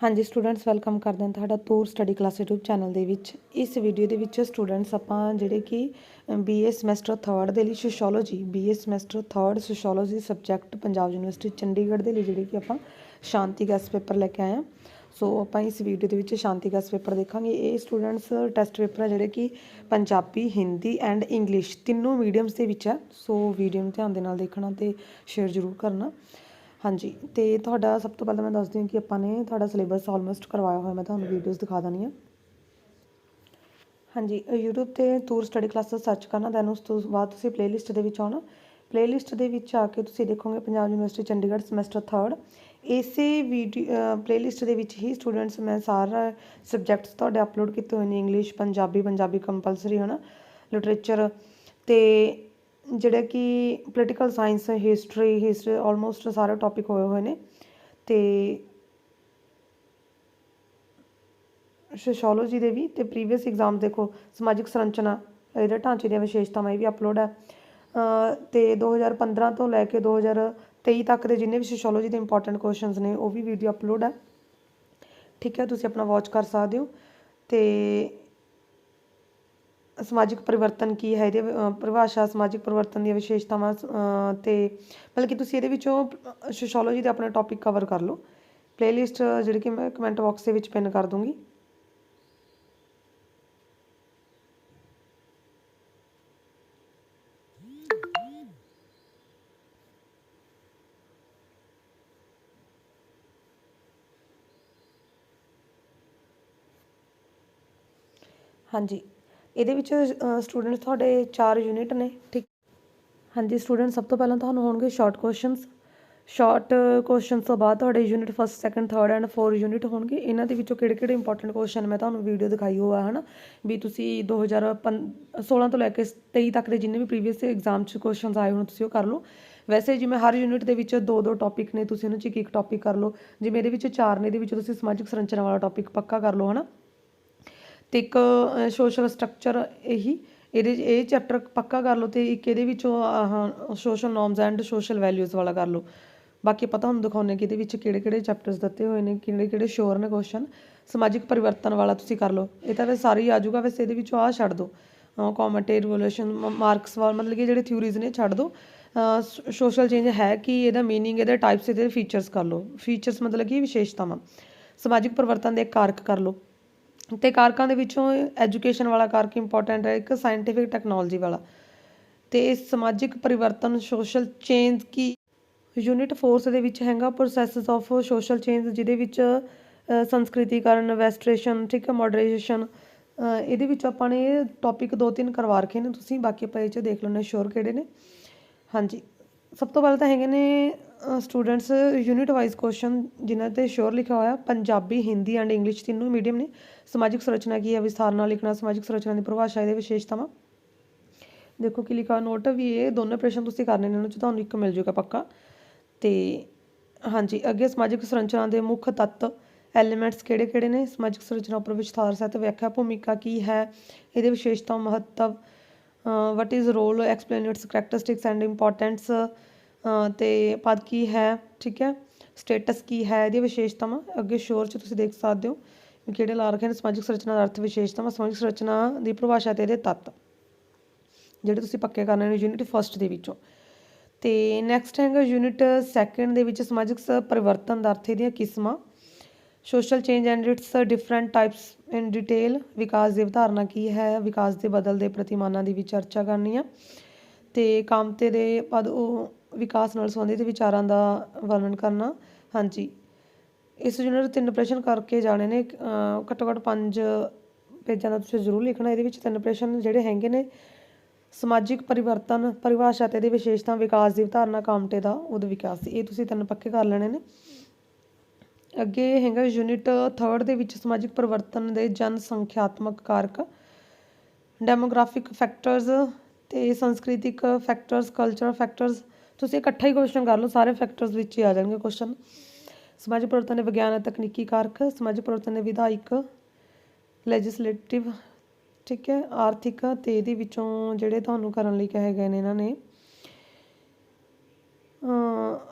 ਹਾਂਜੀ students welcome ਕਰਦੇ ਹਾਂ ਤੁਹਾਡਾ Toor study class YouTube channel ਦੇ ਵਿੱਚ। ਇਸ ਵੀਡੀਓ ਦੇ ਵਿੱਚ ਸਟੂਡੈਂਟਸ ਆਪਾਂ ਜਿਹੜੇ ਕਿ ਬੀਏ ਸਮੈਸਟਰ 3rd ਦੇ ਲਈ sociology BA semester 3rd sociology subject Punjab University Chandigarh ਦੇ ਲਈ ਜਿਹੜੇ ਕਿ ਆਪਾਂ ਸ਼ਾਂਤੀ ਗੈਸ ਪੇਪਰ ਲੈ ਕੇ ਆਏ ਹਾਂ। ਸੋ ਆਪਾਂ ਇਸ ਵੀਡੀਓ ਦੇ ਵਿੱਚ ਸ਼ਾਂਤੀ ਗੈਸ ਪੇਪਰ ਦੇਖਾਂਗੇ। ਇਹ ਸਟੂਡੈਂਟਸ ਟੈਸਟ ਪੇਪਰ ਹੈ ਜਿਹੜੇ ਕਿ ਪੰਜਾਬੀ, ਹਿੰਦੀ ਐਂਡ ਇੰਗਲਿਸ਼ ਤਿੰਨੋਂ ਮੀਡੀਅਮਸ ਦੇ ਵਿੱਚ ਹੈ ਸੋ ਵੀਡੀਓ ਨੂੰ ਧਿਆਨ ਦੇ ਨਾਲ ਦੇਖਣਾ ਤੇ ਸ਼ੇਅਰ ਜ਼ਰੂਰ ਕਰਨਾ। ਹਾਂਜੀ ਅਤੇ ਤੁਹਾਡਾ ਸਭ ਤੋਂ ਪਹਿਲਾਂ ਮੈਂ ਦੱਸਦੀ ਹਾਂ ਕਿ ਆਪਾਂ ਨੇ ਤੁਹਾਡਾ ਸਿਲੇਬਸ ਆਲਮੋਸਟ ਕਰਵਾਇਆ ਹੋਇਆ, ਮੈਂ ਤੁਹਾਨੂੰ ਵੀਡੀਓਜ਼ ਦਿਖਾ ਦਣੀ ਆ ਹਾਂਜੀ, YouTube ਤੇ ਟੂਰ ਸਟੱਡੀ ਕਲਾਸਿਸ ਸਰਚ ਕਰਨਾ ਦੈਨ ਉਸ ਤੋਂ ਬਾਅਦ ਤੁਸੀਂ ਪਲੇਲਿਸਟ ਦੇ ਵਿੱਚ ਆਉਣਾ। ਪਲੇਲਿਸਟ ਦੇ ਵਿੱਚ ਆ ਕੇ ਤੁਸੀਂ ਦੇਖੋਗੇ Punjab University Chandigarh semester 3rd ਇਸੇ ਵੀਡੀਓ ਪਲੇਲਿਸਟ ਦੇ ਵਿੱਚ ਹੀ ਸਟੂਡੈਂਟਸ ਮੈਂ ਸਾਰਾ ਸਬਜੈਕਟਸ ਤੁਹਾਡੇ ਅਪਲੋਡ ਕੀਤੇ ਹੋਏ ਨੇ ਇੰਗਲਿਸ਼ ਪੰਜਾਬੀ ਪੰਜਾਬੀ ਕੰਪਲਸਰੀ ਹੈ ਨਾ ਲਿਟਰੇਚਰ ਤੇ ਜਿਹੜੇ ਕਿ political science history history almost ਸਾਰੇ ਟੌਪਿਕ ਹੋਏ ਹੋਏ ਨੇ ਤੇ ਸੋਸ਼ੀਓਲੋਜੀ ਦੇ ਵੀ ਤੇ ਪ੍ਰੀਵੀਅਸ ਐਗਜ਼ਾਮ ਦੇਖੋ ਸਮਾਜਿਕ ਸੰਰਚਨਾ ਇਹਦੇ ਢਾਂਚੇ ਦੀਆਂ ਵਿਸ਼ੇਸ਼ਤਾਵਾਂ ਇਹ ਵੀ ਅਪਲੋਡ ਹੈ। ਅ, ਤੇ 2015 ਤੋਂ ਲੈ ਕੇ 2023 ਤੱਕ ਦੇ ਜਿੰਨੇ ਵੀ ਸੋਸ਼ੀਓਲੋਜੀ ਦੇ ਇੰਪੋਰਟੈਂਟ ਕੁਐਸਚਨਸ ਨੇ ਉਹ ਵੀ ਵੀਡੀਓ ਅਪਲੋਡ ਹੈ। ਠੀਕ ਹੈ ਤੁਸੀਂ ਆਪਣਾ ਵਾਚ ਕਰ ਸਕਦੇ ਹੋ। ਤੇ ਸਮਾਜਿਕ ਪਰਿਵਰਤਨ ਕੀ ਹੈ ਇਹਦੇ ਪਰਿਭਾਸ਼ਾ ਸਮਾਜਿਕ ਪਰਿਵਰਤਨ ਦੀਆਂ ਵਿਸ਼ੇਸ਼ਤਾਵਾਂ ਅ, ਤੇ ਮਤਲਬ ਕਿ ਤੁਸੀਂ ਇਹਦੇ ਵਿੱਚੋਂ ਸ਼ੋਸ਼ੋਲੋਜੀ ਦਾ ਆਪਣਾ ਟੌਪਿਕ ਕਵਰ ਕਰ ਲਓ। ਪਲੇਲਿਸਟ ਜਿਹੜੀ ਕਿ ਮੈਂ ਕਮੈਂਟ ਬਾਕਸ ਦੇ ਵਿੱਚ ਪਿੰਨ ਕਰ ਦੂੰਗੀ। ਹਾਂਜੀ। ਇਹਦੇ ਵਿੱਚ ਸਟੂਡੈਂਟਸ ਤੁਹਾਡੇ 4 ਯੂਨਿਟ ਨੇ, ਠੀਕ? ਹਾਂਜੀ ਸਟੂਡੈਂਟ ਸਭ ਤੋਂ ਪਹਿਲਾਂ ਤੁਹਾਨੂੰ ਹੋਣਗੇ ਸ਼ਾਰਟ ਕੁਐਸਚਨਸ ਸ਼ਾਰਟ ਕੁਐਸਚਨਸ ਤੋਂ ਬਾਅਦ ਤੁਹਾਡੇ unit first second third and four unit ਹੋਣਗੇ। ਇਹਨਾਂ ਦੇ ਵਿੱਚੋਂ ਕਿਹੜੇ ਕਿਹੜੇ ਇੰਪੋਰਟੈਂਟ ਕੁਐਸਚਨ ਮੈਂ ਤੁਹਾਨੂੰ ਵੀਡੀਓ ਦਿਖਾਈ ਹੋਆ ਹੈ ਨਾ ਵੀ ਤੁਸੀਂ 2016 ਤੋਂ ਲੈ ਕੇ 23 ਤੱਕ ਦੇ ਜਿੰਨੇ ਵੀ ਪ੍ਰੀਵੀਅਸ ਐਗਜ਼ਾਮ 'ਚ ਕੁਐਸਚਨਸ ਆਏ ਹੋਣ, ਤੁਸੀਂ ਉਹ ਕਰ ਲਓ। ਵੈਸੇ ਜਿਵੇਂ ਹਰ ਯੂਨਿਟ ਦੇ ਵਿੱਚ ਦੋ ਦੋ ਟੌਪਿਕ ਨੇ, ਤੁਸੀਂ ਉਹਨਾਂ 'ਚ ਇੱਕ ਇੱਕ ਟੌਪਿਕ ਕਰ ਲਓ। ਜਿਵੇਂ ਇਹਦੇ ਵਿੱਚ ਚਾਰ ਨੇ, ਇਹਦੇ ਵਿੱਚ ਤੁਸੀਂ ਸਮਾਜਿਕ ਸੰਰਚਨਾ ਵਾਲਾ ਟੌਪਿਕ ਪੱਕਾ ਕਰ ਲਓ ਨਾ ਤੇ ਇੱਕ ਸੋਸ਼ਲ ਸਟਰਕਚਰ ਇਹੀ। ਇਹਦੇ ਇਹ ਚੈਪਟਰ ਪੱਕਾ ਕਰ ਲਓ ਤੇ ਇੱਕ ਇਹਦੇ ਵਿੱਚੋਂ, ਆਹ social norms and social values ਵਾਲਾ ਕਰ ਲਓ। ਬਾਕੀ ਪਤਾ ਤੁਹਾਨੂੰ ਦਿਖਾਉਂਦੇ ਕਿ ਇਹਦੇ ਵਿੱਚ ਕਿਹੜੇ ਕਿਹੜੇ ਚੈਪਟਰਸ ਦਿੱਤੇ ਹੋਏ ਨੇ, ਕਿਹੜੇ ਕਿਹੜੇ ਸ਼ੋਰ ਨੇ ਕੁਐਸਚਨ ਸਮਾਜਿਕ ਪਰਿਵਰਤਨ ਵਾਲਾ ਤੁਸੀਂ ਕਰ ਲਓ। ਇਹ ਤਾਂ ਵੈਸੇ ਸਾਰੇ ਹੀ ਆ ਜਾਊਗਾ, ਵੈਸੇ ਇਹਦੇ ਵਿੱਚੋਂ ਆਹ ਛੱਡ ਦਿਓ ਕੌਮੈਂਟੇ ਰਿਵੋਲੂਸ਼ਨ ਮਾਰਕਸ ਵਾਲ, ਮਤਲਬ ਕਿ ਜਿਹੜੇ ਥਿਊਰੀਜ਼ ਨੇ, ਛੱਡ ਦਿਓ ਸੋਸ਼ਲ ਚੇਂਜ ਹੈ ਕਿ ਇਹਦਾ ਮੀਨਿੰਗ ਇਹਦੇ ਟਾਈਪਸ ਇਹਦੇ ਫੀਚਰਸ ਕਰ ਲਓ। ਫੀਚਰਸ ਮਤਲਬ ਕਿ ਵਿਸ਼ੇਸ਼ਤਾਵਾਂ। ਸਮਾਜਿਕ ਪਰਿਵਰਤਨ ਦੇ ਕਾਰਕ ਕਰ ਲਓ। ਅਤੇ ਕਾਰਕਾਂ ਦੇ ਵਿੱਚੋਂ ਐਜੂਕੇਸ਼ਨ ਵਾਲਾ ਕਾਰਕ ਇੰਪੋਰਟੈਂਟ ਹੈ, ਇੱਕ ਸਾਇੰਟੀਫਿਕ ਟੈਕਨੋਲੋਜੀ ਵਾਲਾ। ਤੇ ਸਮਾਜਿਕ ਪਰਿਵਰਤਨ ਸੋਸ਼ਲ ਚੇਂਜ ਕੀ ਯੂਨਿਟ ਫੋਰਸ ਦੇ ਵਿੱਚ ਹੈਗਾ ਪ੍ਰੋਸੈਸਸ ਆਫ ਸੋਸ਼ਲ ਚੇਂਜ ਜਿਹਦੇ ਵਿੱਚ ਸੰਸਕ੍ਰਿਤੀਕਰਨ, ਵੈਸਟ੍ਰੇਸ਼ਨ, ਠੀਕ ਹੈ ਮਾਡਰਨਾਈਜੇਸ਼ਨ ਇਹਦੇ ਵਿੱਚ ਆਪਾਂ ਨੇ ਟੌਪਿਕ ਦੋ ਤਿੰਨ ਕਰਵਾ ਰੱਖੇ ਨੇ। ਤੁਸੀਂ ਬਾਕੀ ਆਪਾਂ ਇਹ 'ਚ ਦੇਖ ਲੈਣੇ ਸ਼ੋਰ ਕਿਹੜੇ ਨੇ। ਹਾਂਜੀ। ਸਭ ਤੋਂ ਪਹਿਲਾਂ ਤਾਂ ਹੈਗੇ ਨੇ ਸਟੂਡੈਂਟਸ ਯੂਨਿਟ ਵਾਈਜ਼ ਕੁਐਸਚਨ ਜਿਨ੍ਹਾਂ ਤੇ ਸ਼ੋਰ ਲਿਖਿਆ ਹੋਇਆ, ਪੰਜਾਬੀ, ਹਿੰਦੀ ਐਂਡ ਇੰਗਲਿਸ਼ ਤਿੰਨੋਂ ਮੀਡੀਅਮ ਨੇ। ਸਮਾਜਿਕ ਸੰਰਚਨਾ ਕੀ ਹੈ? ਵਿਸਥਾਰ ਨਾਲ ਲਿਖਣਾ, ਸਮਾਜਿਕ ਸੰਰਚਨਾ ਦੀ ਪਰਿਭਾਸ਼ਾ, ਇਹਦੇ ਵਿਸ਼ੇਸ਼ਤਾਵਾਂ। ਦੇਖੋ ਕੀ ਲਿਖਾ ਨੋਟ ਵੀ ਇਹ ਦੋਨੋਂ ਪ੍ਰਸ਼ਨ ਤੁਸੀਂ ਕਰਨੇ ਨੇ, ਇਹਨਾਂ 'ਚ ਤੁਹਾਨੂੰ ਇੱਕ ਮਿਲ ਜਾਊਗਾ ਪੱਕਾ। ਤੇ ਹਾਂਜੀ, ਅੱਗੇ ਸਮਾਜਿਕ ਸੰਰਚਨਾ ਦੇ ਮੁੱਖ ਤੱਤ ਐਲੀਮੈਂਟਸ ਕਿਹੜੇ ਕਿਹੜੇ ਨੇ? ਸਮਾਜਿਕ ਸੰਰਚਨਾ ਉੱਪਰ ਵਿਸਥਾਰ ਸਹਿਤ ਵਿਆਖਿਆ ਭੂਮਿਕਾ ਕੀ ਹੈ? ਇਹਦੇ ਵਿਸ਼ੇਸ਼ਤਾ ਮਹੱਤਵ what is role explain its characteristics and importance ਤੇ ਪਦ ਕੀ ਹੈ? ਠੀਕ ਹੈ। ਸਟੇਟਸ ਕੀ ਹੈ? ਇਹਦੀਆਂ ਵਿਸ਼ੇਸ਼ਤਾਵਾਂ ਅੱਗੇ ਸ਼ੋਰ 'ਚ ਤੁਸੀਂ ਦੇਖ ਸਕਦੇ ਹੋ ਕਿਹੜੇ ਲਾ ਰੱਖੇ ਨੇ। ਸਮਾਜਿਕ ਸੰਰਚਨਾ ਦਾ ਅਰਥ ਵਿਸ਼ੇਸ਼ਤਾਵਾਂ, ਸਮਾਜਿਕ ਸੰਰਚਨਾ ਦੀ ਪਰਿਭਾਸ਼ਾ ਤੇ ਇਹਦੇ ਤੱਤ, ਜਿਹੜੇ ਤੁਸੀਂ ਪੱਕੇ ਕਰਨੇ ਨੇ ਯੂਨਿਟ ਫਸਟ ਦੇ ਵਿੱਚੋਂ। ਤੇ ਨੈਕਸਟ ਹੈਗਾ ਯੂਨਿਟ ਸੈਕੰਡ ਦੇ ਵਿੱਚ ਸਮਾਜਿਕ ਸ- ਪਰਿਵਰਤਨ ਦਾ ਅਰਥ ਇਹਦੀਆਂ ਕਿਸਮਾਂ social change and its different types in detail ਵਿਕਾਸ ਦੀ ਅਵਧਾਰਨਾ ਕੀ ਹੈ? ਵਿਕਾਸ ਦੇ ਬਦਲਦੇ ਪ੍ਰਤੀਮਾਨਾਂ ਦੀ ਵੀ ਚਰਚਾ ਕਰਨੀ ਆ। ਤੇ ਕਾਮਤੇ ਦੇ ਪਦ ਉਹ ਵਿਕਾਸ ਨਾਲ ਸੰਬੰਧਿਤ ਵਿਚਾਰਾਂ ਦਾ ਵਰਣਨ ਕਰਨਾ। ਹਾਂਜੀ। ਇਸ ਯੂਨਿਟ ਤਿੰਨ ਪ੍ਰਸ਼ਨ ਕਰਕੇ ਜਾਣੇ ਨੇ ਘੱਟੋ ਘੱਟ ਪੰਜ ਪੇਜਾਂ ਦਾ ਤੁਸੀਂ ਜ਼ਰੂਰ ਲਿਖਣਾ। ਇਹਦੇ ਵਿੱਚ ਤਿੰਨ ਪ੍ਰਸ਼ਨ ਜਿਹੜੇ ਹੈਗੇ ਨੇ, ਸਮਾਜਿਕ ਪਰਿਵਰਤਨ, ਪਰਿਭਾਸ਼ਾ ਤੇ ਇਹਦੀ ਵਿਸ਼ੇਸ਼ਤਾ ਵਿਕਾਸ ਦੀ ਧਾਰਨਾ, ਕਾਮਟੇ ਦਾ ਉਹਦੇ ਵਿਕਾਸ ਦੀ। ਇਹ ਤੁਸੀਂ ਤਿੰਨ ਪੱਕੇ ਕਰ ਲੈਣੇ ਨੇ। ਅੱਗੇ ਹੈਗਾ ਯੂਨਿਟ 3rd ਦੇ ਵਿੱਚ ਸਮਾਜਿਕ ਪਰਿਵਰਤਨ ਦੇ ਜਨਸੰਖਿਆਤਮਕ ਕਾਰਕ। ਡੈਮੋਗ੍ਰਾਫਿਕ ਫੈਕਟਰਸ ਤੇ ਸੰਸਕ੍ਰਿਤਿਕ ਫੈਕਟਰਸ ਕਲਚਰਲ ਫੈਕਟਰਸ ਤੁਸੀਂ ਇਕੱਠਾ ਹੀ ਕੁਐਸਚਨ ਕਰ ਲਓ, ਸਾਰੇ ਫੈਕਟਰਸ ਵਿੱਚ ਹੀ ਆ ਜਾਣਗੇ ਕੁਐਸਚਨ ਸਮਾਜਿਕ ਪਰਿਵਰਤਨ ਦੇ ਵਿਗਿਆਨ ਅਤੇ ਤਕਨੀਕੀ ਕਾਰਕ ਸਮਾਜਿਕ ਪਰਿਵਰਤਨ ਦੇ ਵਿਧਾਇਕ ਲੈਜਿਸਲੇਟਿਵ ਠੀਕ ਹੈ, ਆਰਥਿਕ ਤੇ ਇਹਦੇ ਵਿੱਚੋਂ ਜਿਹੜੇ ਤੁਹਾਨੂੰ ਕਰਨ ਲਈ ਕਹੇ ਗਏ ਨੇ ਇਹਨਾਂ ਨੇ।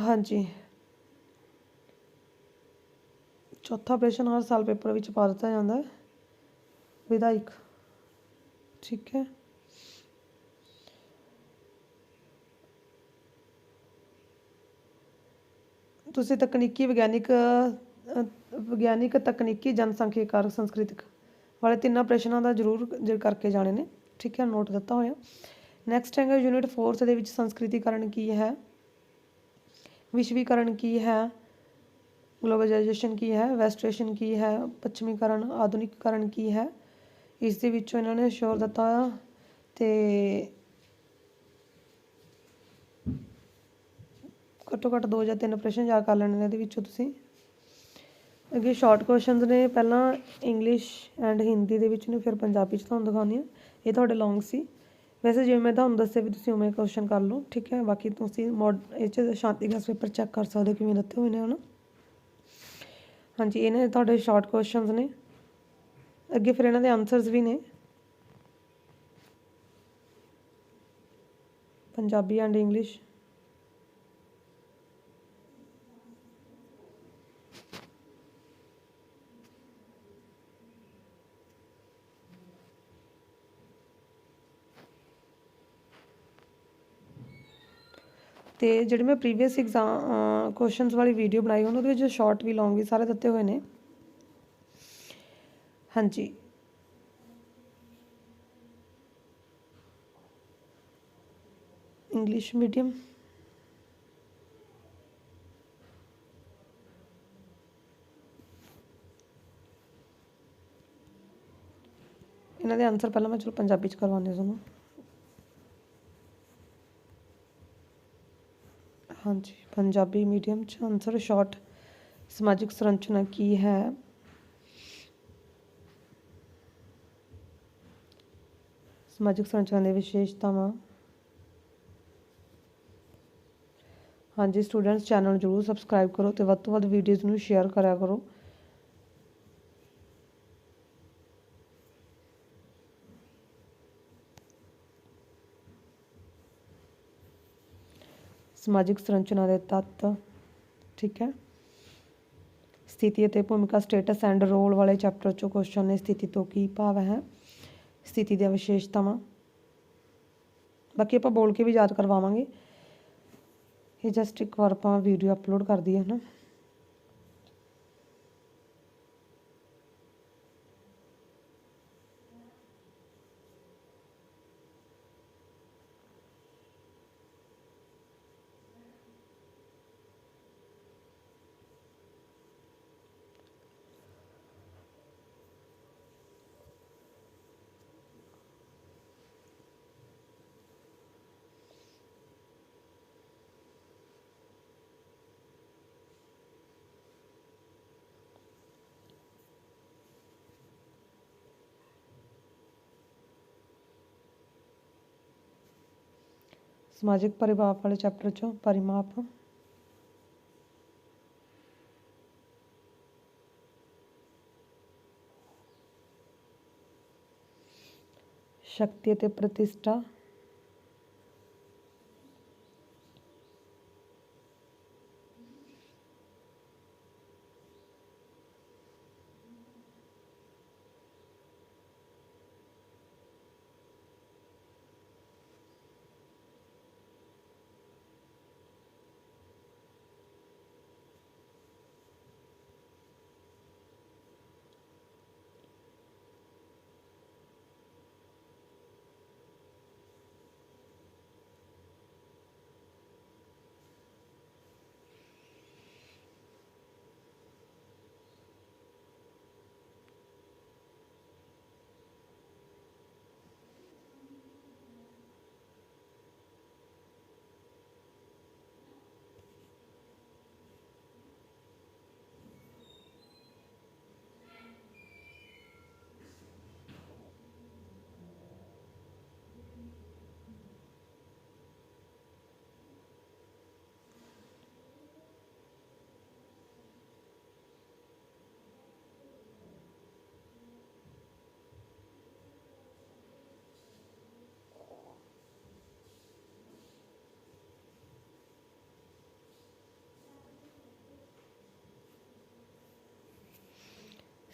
ਹਾਂਜੀ। ਚੌਥਾ ਪ੍ਰਸ਼ਨ ਹਰ ਸਾਲ ਪੇਪਰ ਵਿੱਚ ਪਾ ਦਿੱਤਾ ਜਾਂਦਾ ਹੈ। ਵਿਧਾਇਕ, ਠੀਕ ਹੈ। ਤੁਸੀਂ ਤਕਨੀਕੀ ਵਿਗਿਆਨਿਕ ਵਿਗਿਆਨਿਕ ਤਕਨੀਕੀ ਜਨਸੰਖਿਆਕਾਰ ਸੰਸਕ੍ਰਿਤਿਕ ਵਾਲੇ ਤਿੰਨਾਂ ਪ੍ਰਸ਼ਨਾਂ ਦਾ ਜ਼ਰੂਰ ਜ- ਕਰਕੇ ਜਾਣੇ ਨੇ। ਠੀਕ ਹੈ ਨੋਟ ਦਿੱਤਾ ਹੋਇਆ। ਨੈਕਸਟ ਹੈਗਾ ਯੂਨਿਟ 4 ਦੇ ਵਿੱਚ ਸੰਸਕ੍ਰਿਤੀਕਰਨ ਕੀ ਹੈ? ਵਿਸ਼ਵੀਕਰਨ ਕੀ ਹੈ? ਗਲੋਬਲਾਈਜੇਸ਼ਨ ਕੀ ਹੈ? ਵੈਸਟਰੇਸ਼ਨ ਕੀ ਹੈ? ਪੱਛਮੀਕਰਨ, ਆਧੁਨਿਕਕਰਨ ਕੀ ਹੈ? ਇਸ ਦੇ ਵਿੱਚੋਂ ਇਹਨਾਂ ਨੇ ਸ਼ੋਰ ਦਿੱਤਾ ਹੋਇਆ ਤੇ ਘੱਟੋ ਘੱਟ ਦੋ ਜਾਂ ਤਿੰਨ ਪ੍ਰਸ਼ਨ ਯਾਦ ਕਰ ਲੈਣੇ ਨੇ ਇਹਦੇ ਵਿੱਚੋਂ ਤੁਸੀਂ। ਅੱਗੇ ਸ਼ਾਰਟ ਕੁਐਸਚਨਸ ਨੇ, ਪਹਿਲਾਂ ਇੰਗਲਿਸ਼ ਐਂਡ ਹਿੰਦੀ ਦੇ ਵਿੱਚ ਨੇ, ਫਿਰ ਪੰਜਾਬੀ ਚ ਤੁਹਾਨੂੰ ਦਿਖਾਉਂਦੀ ਹਾਂ। ਇਹ ਤੁਹਾਡੇ ਲੌਂਗ ਸੀ। ਵੈਸੇ ਜਿਵੇਂ ਮੈਂ ਤੁਹਾਨੂੰ ਦੱਸਿਆ ਵੀ ਤੁਸੀਂ ਉਵੇਂ ਕੁਐਸਚਨ ਕਰ ਲਓ, ਠੀਕ ਹੈ? ਬਾਕੀ ਤੁਸੀਂ ਮੋਡ ਇਹ ਚ ਸ਼ਾਂਤੀ ਗੈਸ ਪੇਪਰ ਚੈੱਕ ਕਰ ਸਕਦੇ ਹੋ ਕਿਵੇਂ ਦਿੱਤੇ ਹੋਏ ਨੇ, ਹਨ? ਹਾਂਜੀ ਇਹਨੇ ਤੁਹਾਡੇ ਸ਼ਾਰਟ ਕੁਐਸਚਨਸ ਨੇ। ਅੱਗੇ ਫਿਰ ਇਹਨਾਂ ਦੇ ਆਨਸਰਸ ਵੀ ਨੇ। ਪੰਜਾਬੀ ਐਂਡ ਇੰਗਲਿਸ਼ ਤੇ ਜਿਹੜੇ ਮੈਂ ਪ੍ਰੀਵੀਅਸ ਐਗਜ਼ਾਮ ਕੁਐਸਚਨਸ ਵਾਲੀ ਵੀਡੀਓ ਬਣਾਈ, ਉਹਨਾਂ ਦੇ ਵਿੱਚ ਸ਼ਾਰਟ ਵੀ ਲੌਂਗ ਵੀ ਸਾਰੇ ਦਿੱਤੇ ਹੋਏ ਨੇ। ਹਾਂਜੀ। ਇੰਗਲਿਸ਼ ਮੀਡੀਅਮ ਇਹਨਾਂ ਦੇ ਆਨਸਰ ਪਹਿਲਾਂ ਮੈਂ ਚਲੋ ਪੰਜਾਬੀ ਚ ਕਰਵਾਉਂਦੀ ਹਾਂ ਤੁਹਾਨੂੰ। ਹਾਂਜੀ, ਪੰਜਾਬੀ ਮੀਡੀਅਮ ਚ ਆਨਸਰ ਸ਼ਾਰਟ ਸਮਾਜਿਕ ਸੰਰਚਨਾ ਕੀ ਹੈ? ਸਮਾਜਿਕ ਸੰਰਚਨਾ ਦੀਆਂ ਵਿਸ਼ੇਸ਼ਤਾਵਾਂ। ਹਾਂਜੀ ਸਟੂਡੈਂਟਸ ਚੈਨਲ ਜਰੂਰ ਸਬਸਕ੍ਰਾਈਬ ਕਰੋ ਤੇ ਵੱਧ ਤੋਂ ਵੱਧ ਵੀਡੀਓਜ਼ ਨੂੰ ਸ਼ੇਅਰ ਕਰਿਆ ਕਰੋ। ਸਮਾਜਿਕ ਸੰਰਚਨਾ ਦੇ ਤੱਤ, ਠੀਕ ਹੈ? ਸਥਿਤੀ ਅਤੇ ਭੂਮਿਕਾ ਸਟੇਟਸ ਐਂਡ ਰੋਲ ਵਾਲੇ ਚੈਪਟਰ ਚੋਂ ਕੁਐਸਚਨ ਨੇ ਸਥਿਤੀ ਤੋਂ ਕੀ ਭਾਵ ਹੈ? ਸਥਿਤੀ ਦੀਆਂ ਵਿਸ਼ੇਸ਼ਤਾਵਾਂ। ਬਾਕੀ ਆਪਾਂ ਬੋਲ ਕੇ ਵੀ ਯਾਦ ਕਰਵਾਵਾਂਗੇ। ਇਹ ਜਸਟ ਇੱਕ ਵਾਰ ਆਪਾਂ ਵੀਡੀਓ ਅਪਲੋਡ ਕਰ ਦਈਏ ਨਾ? ਸਮਾਜਿਕ ਪਰਿਭਾਵ ਵਾਲੇ ਚੈਪਟਰ ਚੋਂ ਪਰਿਮਾਪ। ਸ਼ਕਤੀ ਅਤੇ ਪ੍ਰਤਿਸ਼ਠਾ।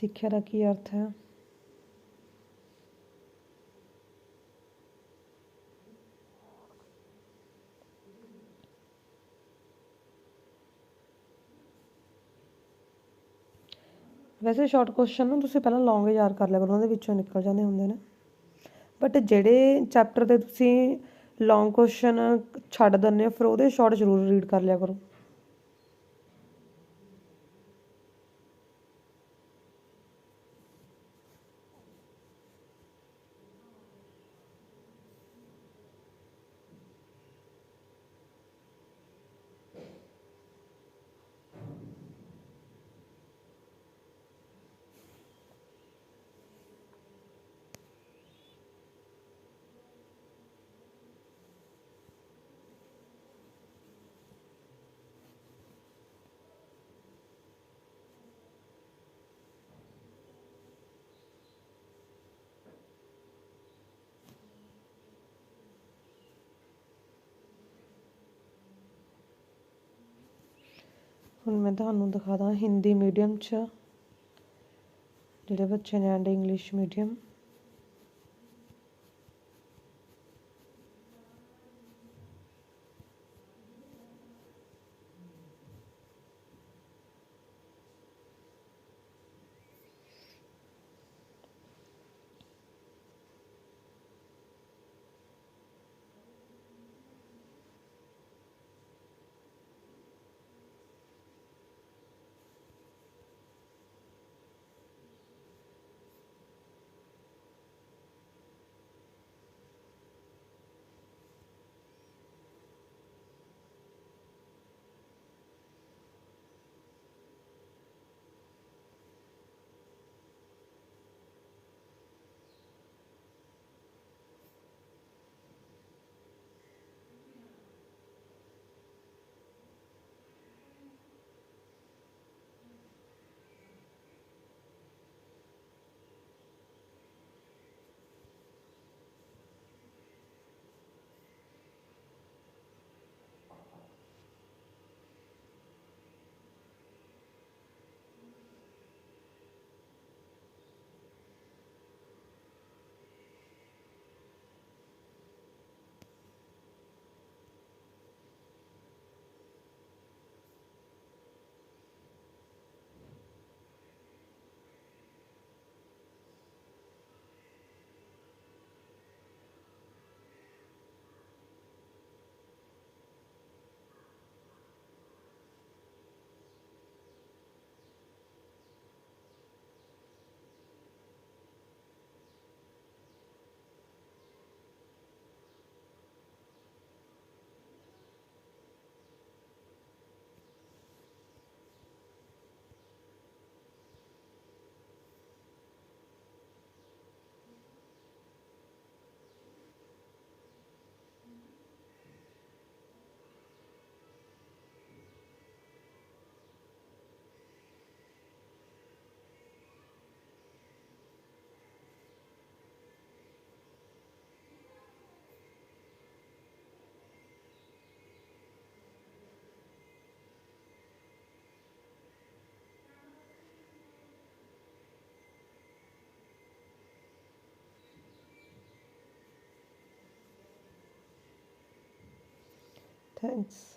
ਸਿੱਖਿਆ ਦਾ ਕੀ ਅਰਥ ਹੈ? ਵੈਸੇ ਸ਼ਾਰਟ ਕੁਐਸਚਨ ਨੂੰ ਤੁਸੀਂ ਪਹਿਲਾਂ ਲੌਂਗ ਯਾਦ ਕਰ ਲਿਆ ਕਰੋ, ਉਹਨਾਂ ਦੇ ਵਿੱਚੋਂ ਨਿਕਲ ਜਾਂਦੇ ਹੁੰਦੇ ਨੇ। ਬਟ ਜਿਹੜੇ ਚੈਪਟਰ ਦੇ ਤੁਸੀਂ ਲੌਂਗ ਕੁਐਸਚਨ ਛੱਡ ਦਿੰਦੇ ਹੋ, ਫਿਰ ਉਹਦੇ ਸ਼ਾਰਟ ਜ਼ਰੂਰ ਰੀਡ ਕਰ ਲਿਆ ਕਰੋ। ਹੁਣ ਮੈਂ ਤੁਹਾਨੂੰ ਦਿਖਾਦਾ ਹਿੰਦੀ ਮੀਡੀਅਮ 'ਚ ਜਿਹੜੇ ਬੱਚੇ ਨੇ ਐਂਡ ਇੰਗਲਿਸ਼ ਮੀਡੀਅਮ Thanks.